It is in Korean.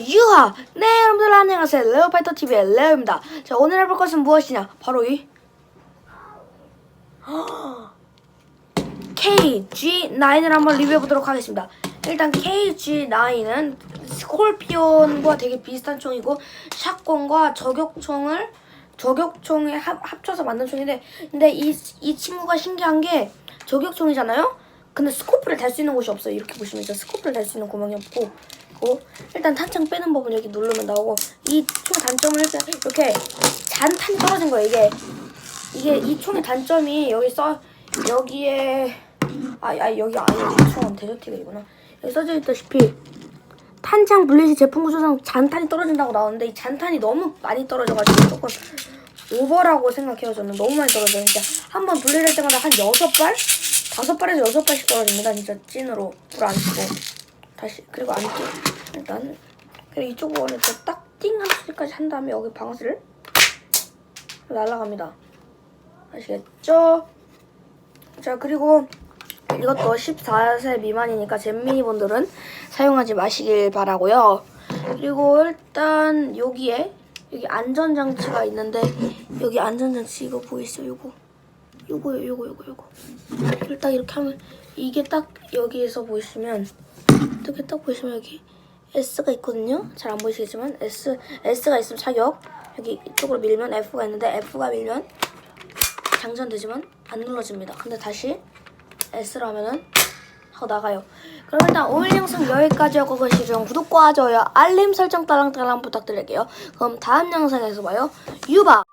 유하! 네, 여러분들 안녕하세요. 레오파이터TV의 레오입니다. 자, 오늘 해볼 것은 무엇이냐? 바로 이 KG9을 한번 리뷰해보도록 하겠습니다. 일단 KG9은 스콜피온과 되게 비슷한 총이고 샷건과 저격총을 저격총에 합, 합쳐서 만든 총인데 근데 이, 이 친구가 신기한 게 저격총이잖아요? 근데 스코프를 달 수 있는 곳이 없어요. 이렇게 보시면 스코프를 달 수 있는 구멍이 없고 고 일단 탄창 빼는 법은 여기 누르면 나오고 이 총 단점은 일단 이렇게 잔탄 떨어진 거예요. 이게. 이게 이 총의 단점이 여기 써 여기에 아, 아 여기 아 여기 총 데저티글이구나. 여기 써져 있다시피 탄창 분리시 제품 구조상 잔탄이 떨어진다고 나오는데 이 잔탄이 너무 많이 떨어져가지고 조금 오버라고 생각해요 저는. 너무 많이 떨어져요. 진짜 한 번 분리할 때마다 한 여섯 발? 다섯 발에서 여섯 발씩 떨어집니다. 진짜 찐으로 불 안 켜고 다시 그리고 안 띄고 일단 그리고 이쪽 부분을 딱띵 한 소리까지 한 다음에 여기 방아쇠를 날아갑니다 아시겠죠? 자 그리고 이것도 14세 미만이니까 잼미니분들은 사용하지 마시길 바라고요. 그리고 일단 여기에 여기 안전장치가 있는데 여기 안전장치 이거 보이시죠? 요거 요거요 요거 요거 요거 일단 이렇게 하면 이게 딱 여기에서 보시면 이렇게 딱 보시면 여기 S가 있거든요. 잘 안 보이시겠지만 S S가 있으면 사격 여기 이쪽으로 밀면 F가 있는데 F가 밀면 장전되지만 안 눌러집니다. 근데 다시 S로 하면은 하고 나가요. 그럼 일단 오늘 영상 여기까지였고 그 시중 구독과 좋아요, 알림 설정 딸랑딸랑 부탁드릴게요. 그럼 다음 영상에서 봐요. 유바!